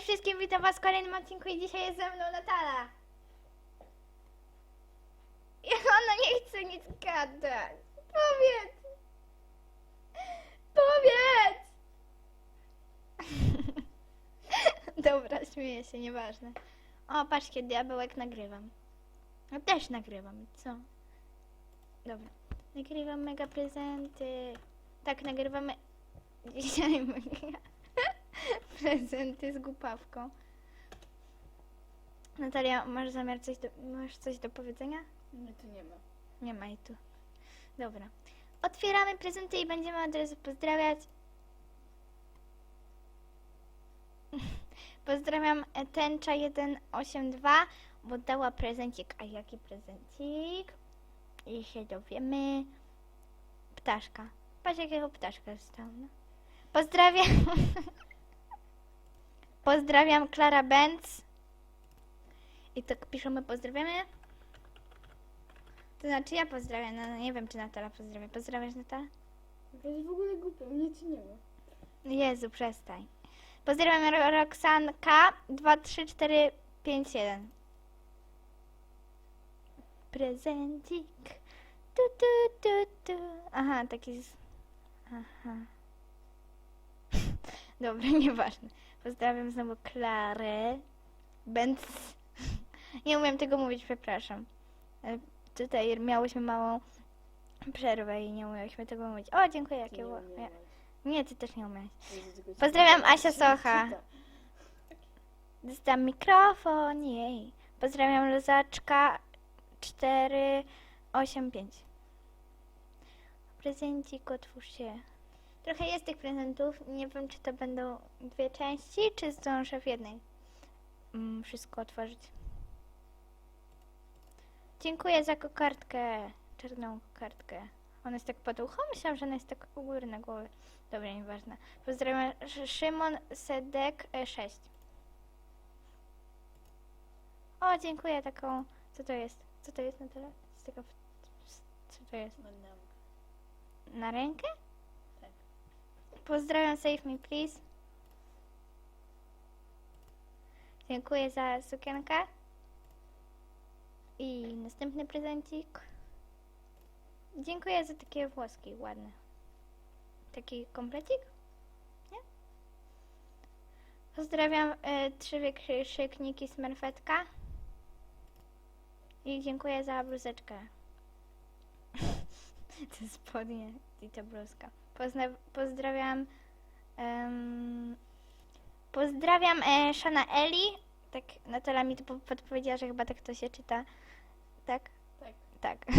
wszystkim, witam was w kolejnym odcinku i dzisiaj jest ze mną Natala. I ona nie chce nic gadać. Powiedz! Powiedz! Dobra, śmieję się, nieważne. O, patrzcie, diabełek nagrywam. No też nagrywam, co? Dobra. Nagrywam mega prezenty. Tak, nagrywamy dzisiaj mega prezenty z głupawką. Natalia, masz zamiar coś do, masz coś do powiedzenia? Nie, tu nie ma. Nie ma i tu. Dobra. Otwieramy prezenty i będziemy od razu pozdrawiać. Pozdrawiam e, tęcza 182, bo dała prezencik. A jaki prezencik? I się dowiemy. Ptaszka. Patrz jakiego ptaszka dostałam. No. Pozdrawiam. Pozdrawiam Klara Benz. I tak piszemy pozdrawiamy. To znaczy ja pozdrawiam, no nie wiem czy Natala pozdrawia. Pozdrawiasz Natala? To jest w ogóle głupie, mnie tu nie ma. Jezu, przestań. Pozdrawiam Ro- Roxanka 23451. Prezencik. Tu, tu, tu, tu. Aha, taki z... Aha. Dobra, nieważne. Pozdrawiam znowu Klarę. Benz. Nie umiem tego mówić, przepraszam. E, Tutaj miałyśmy małą przerwę i nie umiałyśmy tego mówić. O, dziękuję, jakie nie ty też nie umiałeś. Pozdrawiam. Asia Socha. Dostałam mikrofon, jej. Pozdrawiam Luzaczka 485. Prezencik, otwórz się. Trochę jest tych prezentów. Nie wiem, czy to będą dwie części, czy zdążę w jednej mm, wszystko otworzyć. Dziękuję za kokardkę. Czarną kokardkę. Ona jest tak pod ucho? Myślałam, że ona jest tak u góry na głowie. Dobra, nieważne. Pozdrawiam Sz- Szymon Sedek e, 6. O, dziękuję taką. Co to jest? Co to jest na tyle? Z tego. Co to jest? Na rękę? Pozdrawiam Save Me Please. Dziękuję za sukienkę. I następny prezencik. Dziękuję za takie włoski ładne. Taki komplecik? Nie? Pozdrawiam y, trzy wykrzykniki Smurfetka. I dziękuję za bluzeczkę. Te spodnie i ta bluzka. Pozna- pozdrawiam. em, pozdrawiam e, Shana Eli. Tak, Natalia mi tu po- podpowiedziała, że chyba tak to się czyta. Tak? Tak. Tak.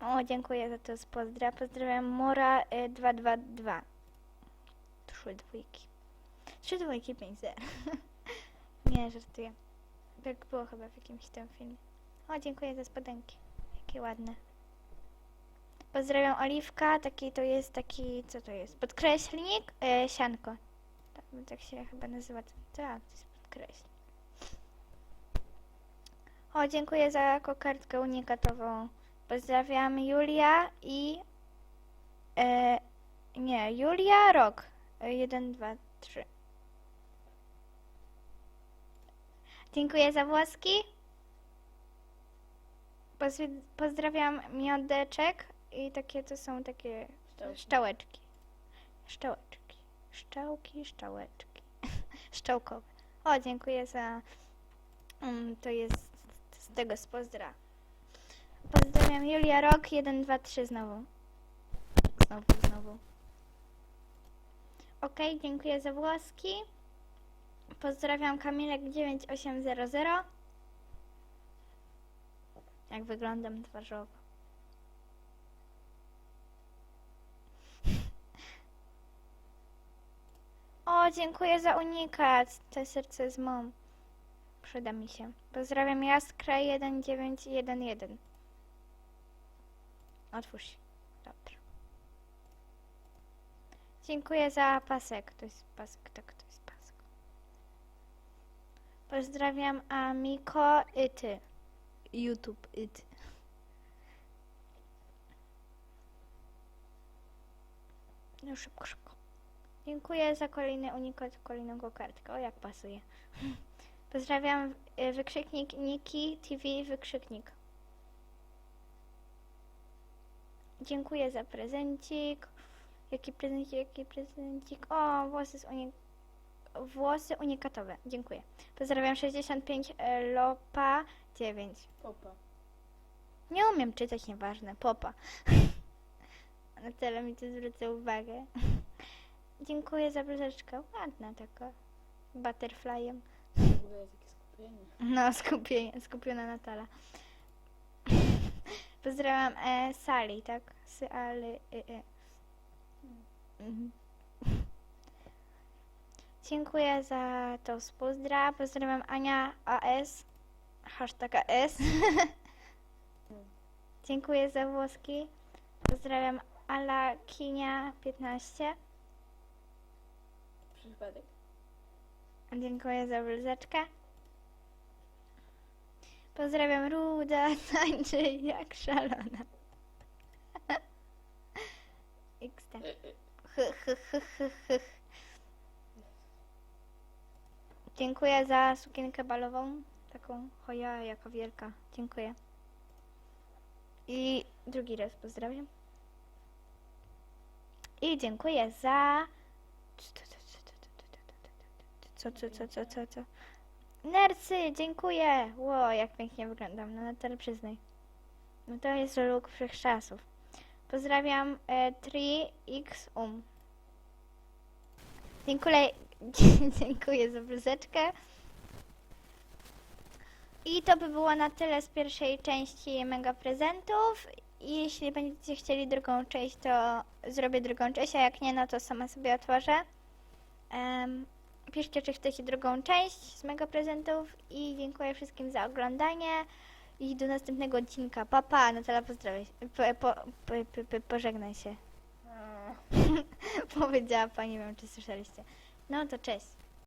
O, dziękuję za to z pozdra. Pozdrawiam Mora e, 222. Trzy dwójki. Trzy dwójki, pięć zer. Nie, żartuję. Tak było chyba w jakimś tam filmie. O, dziękuję za spodenki. Jakie ładne. Pozdrawiam Oliwka. Taki to jest taki, co to jest? Podkreślnik? E, sianko. Tak, tak się chyba nazywa. Tak, to jest podkreślnik. O, dziękuję za kokardkę unikatową. Pozdrawiam Julia i... E, nie, Julia Rok. E, Jeden, dwa, trzy. Dziękuję za włoski. Pozdrawiam miodeczek i takie to są takie Szczałki. szczałeczki. Szczałeczki. Szczałki, szczałeczki. Szczałkowe. O, dziękuję za... Mm, to jest z tego z pozdra. Pozdrawiam Julia Rok 1, 2, 3 znowu. Znowu, znowu. Ok, dziękuję za włoski. Pozdrawiam Kamilek 9800. Jak wyglądam twarzowo. Dziękuję za unikat. To serce z mą. Przyda mi się. Pozdrawiam Jaskra 1911. Otwórz się. Dobrze. Dziękuję za pasek. To jest pasek, tak, to jest pasek. Pozdrawiam Amiko i ty. YouTube it. No szybko, szybko. Dziękuję za kolejny unikat, kolejną kokardkę. O, jak pasuje. Pozdrawiam y, wykrzyknik Niki TV wykrzyknik. Dziękuję za prezencik. Jaki prezencik, jaki prezencik. O, włosy z uni... Włosy unikatowe. Dziękuję. Pozdrawiam 65 e, Lopa 9. Popa. Nie umiem czytać, nieważne. Popa. Na tyle mi to zwrócę uwagę. Dziękuję za bluzeczkę. Ładna taka. Butterflyem. No, skupienie, skupiona Natala. Pozdrawiam e, Sali, tak? Sali. E, e. Mhm. Dziękuję za to z pozdra. Pozdrawiam Ania AS. Hashtag AS. Dziękuję za włoski. Pozdrawiam Ala Kinia 15. Przypadek. Dziękuję za bluzeczkę. Pozdrawiam Ruda, tańczy jak szalona. XD. Hy, hy, hy. Dziękuję za sukienkę balową. Taką choja, jaka wielka. Dziękuję. I drugi raz pozdrawiam. I dziękuję za... Co, co, co, co, co, co? Nercy, dziękuję! Ło, jak pięknie wyglądam, no Natal, przyznaj. No to jest look wszechczasów. Pozdrawiam e, 3x um. Dziękuję, dziękuję za bluzeczkę. I to by było na tyle z pierwszej części mega prezentów. Jeśli będziecie chcieli drugą część, to zrobię drugą część, a jak nie, no to sama sobie otworzę. Em, piszcie, czy chcecie drugą część z mega prezentów i dziękuję wszystkim za oglądanie i do następnego odcinka. Papa, pa. Natala pozdrawiam. Po, po, po, po, po, pożegnaj się. Powiedziała pani, nie wiem czy słyszeliście. No to cześć.